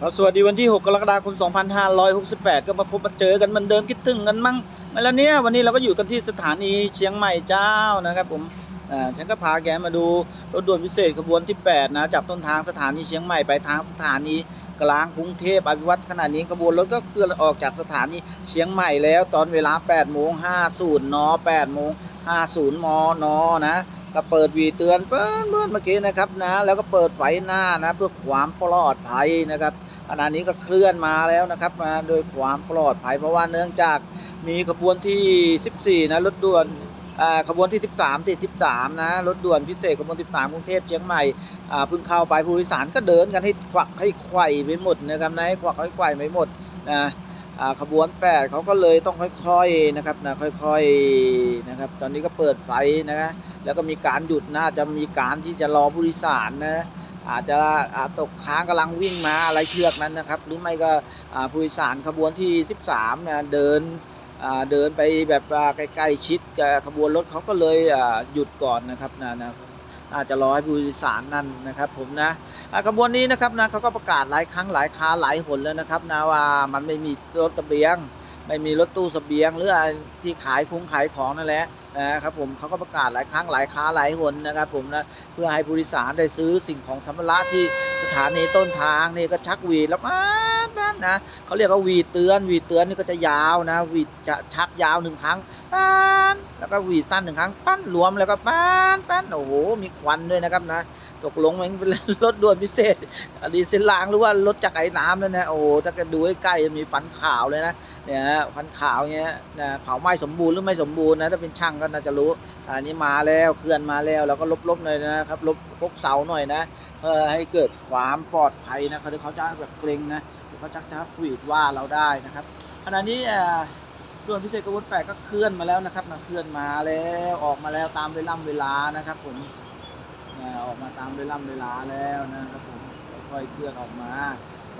ครับสวัสดีวันที่ 6 กรกฎาคม 2568 ก็มาพบมาเจอกันเหมือนเดิมคิดถึงกันมั้งมาแล้วเนี่ยวันนี้เราก็อยู่กันที่สถานีเชียงใหม่เจ้านะครับผมอ่าฉันก็พาแกมาดูรถด่วนพิเศษขบวนที่ 8 นะจากต้นทางสถานีเชียงใหม่ไปทางสถานีกลางกรุงเทพอภิวัตขณะนี้ขบวนรถก็เคลื่อนออกจากสถานีเชียงใหม่แล้ว ตอนเวลา8โมง50น8โมง50มนนะ ก็เปิดวีเตือนเปิ้นเมื่อกี้นะครับนะ แล้วก็เปิดไฟหน้านะ เพื่อความปลอดภัยนะครับขณะนี้ก็เคลื่อนมาแล้วนะครับมาโดยความปลอดภัยเพราะว่าเนื่องจากมีขบวนที่ 14 นะรถด่วนอ่าขบวนที่ 13ที่13นะรถด่วนพิเศษขบวน 13 กรุงเทพเชียงใหม่อ่าเพิ่งเข้าไปผู้โดยสารก็เดินกันให้ควักให้ไขว่ไปหมดนะครับนะให้ควักให้ไขว่ไปหมดนะ ขบวน8เขาก็เลยต้องค่อยๆนะครับนะค่อยๆนะครับ ตอนนี้ก็เปิดไฟนะแล้วก็มีการหยุดนะจะมีการที่จะรอผู้โดยสารนะอาจจะตกค้างกำลังวิ่งมาอะไรเชือกนั้นนะครับ หรือไม่ก็ผู้โดยสารขบวนที่ 13นะเดินเดินไปแบบใกล้ๆชิดกับขบวนรถเขาก็เลยหยุดก่อนนะครับนะนะ อาจจะรอให้ผู้โดยสารนั่นนะครับ ผมนะอ่าขบวนนี้นะครับนะเขาก็ประกาศหลายครั้งหลายคาหลายหนแล้วนะครับนะว่ามันไม่มีรถตะเบียง ไม่มีรถตู้เสบียง หรือที่ขายคุ้งขายของนั่นแหละนะครับผมเขาก็ประกาศหลายครั้งหลายค้าหลายหนนะครับผมนะเพื่อให้ผู้โดยสารได้ซื้อสิ่งของสัมภาระที่สถานีต้นทางนี่ก็ชักวีดแล้วป้า นะเขาเรียกว่าวีดเตือนวีดเตือนนี่ก็จะยาวนะวีดจะชักยาวหนึ่งครั้งปั้นแล้วก็วีดสั้นหนึ่งครั้งปั้นรวมแล้วก็ปั้นปั้นโอ้โหมีควันด้วยนะครับนะตกลงมันเป็นรถด่วนพิเศษดีเซลลางหรือว่ารถจักรไอ้น้ำนั่นนะโอ้โหถ้ากิดดูใกล้จะมีฟันขาวเลยนะเนี่ยฮะควันขาวเงี้ยนะเผาไหม้สมบูรณ์หรือไม่สมบูรณ์นะถ้าเป็นช่างก็น่าจะรู้อันนี้มาแล้วเคลื่อนมาแล้วแล้วก็ลบๆหน่อยนะครับลบพกเสาหน่อยนะเพื่อให้เกิดความปลอดภัยนะเขาเขาจะแบบเกรงนะ เดี๋ยวเขาจะจะหวีดว่าเราได้นะครับขณะนี้ด่วนพิเศษกระบวนแปดก็เคลื่อนมาแล้วนะครับนะเคลื่อนมาแล้วออกมาแล้วตามเวลาเวลานะครับผมอออกมาตามเวลาเวลาแล้วนะครับผมค่อยๆเคลื่อนออกมา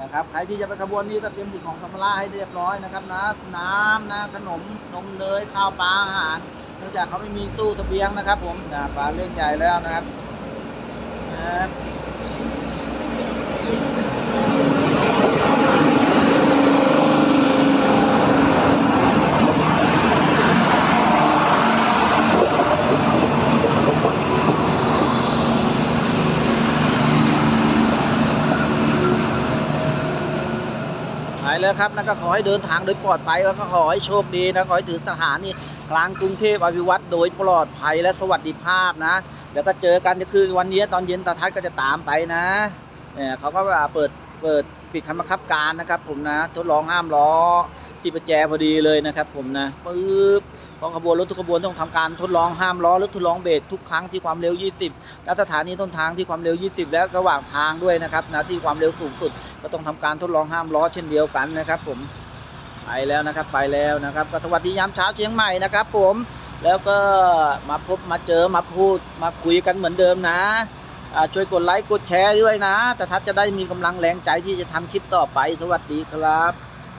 นะครับใครที่จะไปขบวนนี้ก็เตรียมสิ่งของสัมภาระให้เรียบร้อยนะครับนะน้ำนะขนมนมเนยข้าวปลาอาหารเนื่องจากเขาไม่มีตู้เสบียงนะครับ ผมนะปลาเล่นใหญ่แล้วนะครับนะครับ แล้วครับนะก็ขอให้เดินทางโดยปลอดภัยแล้วก็ขอให้โชคดีนะขอให้ถึงสถานีกลางกรุงเทพอภิวัตโดยปลอดภัยและสวัสดิภาพนะเดี๋ยวก็เจอกันคือวันนี้ตอนเย็นตาทัศก็จะตามไปนะเนี่ยเขาก็ว่าเปิดเปิด ปิดคำบังคับการนะครับ ผมนะทดลองห้ามล้อที่ประแจพอดีเลยนะครับผมนะปึ๊บพราะขบวนรถทุกขบวนต้องทำการทดลองห้ามล้อรือทดลองเบรกทุกครั้งที่ความเร็ว 20 และสถานีต้นทางที่ความเร็ว 20 และระหว่างทางด้วยนะครับนะที่ความเร็วสูงสุด ก็ต้องทำการทดลองห้ามล้อเช่นเดียวกันนะครับ ผมไปแล้วนะครับไปแล้วนะครับก็สวัสดียามเช้าเชียงใหม่นะครับ ผมแล้วก็มาพบมาเจอมาพูดมาคุยกันเหมือนเดิมนะ ช่วยกดไลค์กดแชร์ด้วยนะ แต่ทัศจะได้มีกำลังแรงใจที่จะทำคลิปต่อไป สวัสดีครับ